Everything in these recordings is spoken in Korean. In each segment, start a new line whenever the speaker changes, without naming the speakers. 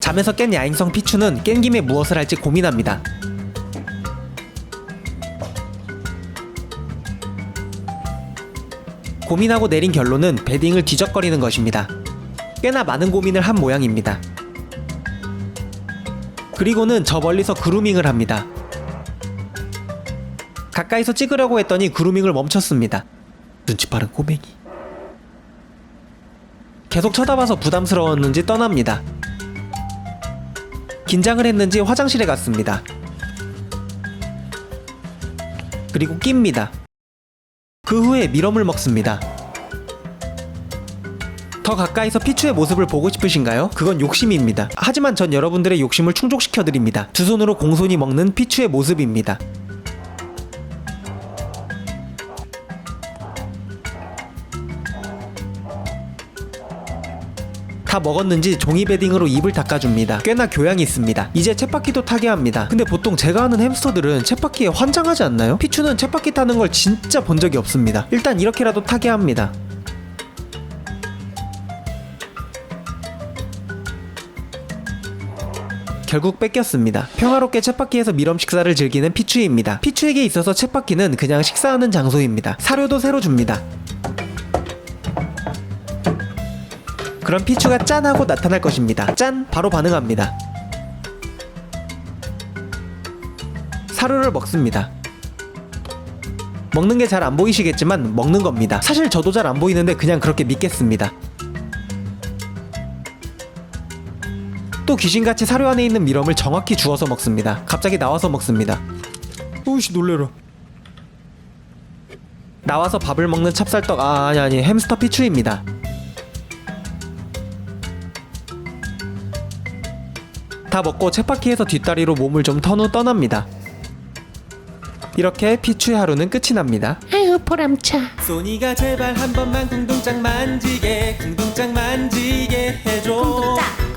잠에서 깬 야행성 피추는 깬 김에 무엇을 할지 고민합니다. 고민하고 내린 결론은 베딩을 뒤적거리는 것입니다. 꽤나 많은 고민을 한 모양입니다. 그리고는 저 멀리서 그루밍을 합니다. 가까이서 찍으려고 했더니 그루밍을 멈췄습니다. 눈치 빠른 꼬맹이. 계속 쳐다봐서 부담스러웠는지 떠납니다. 긴장을 했는지 화장실에 갔습니다. 그리고 낍니다. 그 후에 밀웜을 먹습니다. 더 가까이서 피추의 모습을 보고 싶으신가요? 그건 욕심입니다. 하지만 전 여러분들의 욕심을 충족시켜드립니다. 두 손으로 공손히 먹는 피추의 모습입니다. 다 먹었는지 종이 베딩으로 입을 닦아줍니다. 꽤나 교양이 있습니다. 이제 쳇바퀴도 타게 합니다. 근데 보통 제가 아는 햄스터들은 쳇바퀴에 환장하지 않나요? 피추는 쳇바퀴 타는 걸 진짜 본 적이 없습니다. 일단 이렇게라도 타게 합니다. 결국 뺏겼습니다. 평화롭게 쳇바퀴에서 밀엄 식사를 즐기는 피추입니다. 피추에게 있어서 쳇바퀴는 그냥 식사하는 장소입니다. 사료도 새로 줍니다. 그럼 피추가 짠 하고 나타날 것입니다. 짠! 바로 반응합니다. 사료를 먹습니다. 먹는 게 잘 안 보이시겠지만 먹는 겁니다. 사실 저도 잘 안 보이는데 그냥 그렇게 믿겠습니다. 또 귀신같이 사료 안에 있는 미럼을 정확히 주워서 먹습니다. 갑자기 나와서 먹습니다. 오이씨 놀래라. 나와서 밥을 먹는 찹쌀떡 아 아니 아니 햄스터 피추입니다. 다 먹고 쳇바퀴에서 뒷다리로 몸을 좀 턴 후 떠납니다. 이렇게 피추의 하루는 끝이 납니다.
아유 보람차.
소니가 제발 한 번만 궁둥짝 만지게 궁둥짝 만지게 해줘.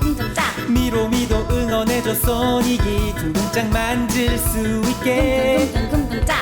쿵둥짝 쿵둥짝
미로미도 응원해줘 소닉이. 궁둥짝 만질 수 있게.
쿵둥쿵둥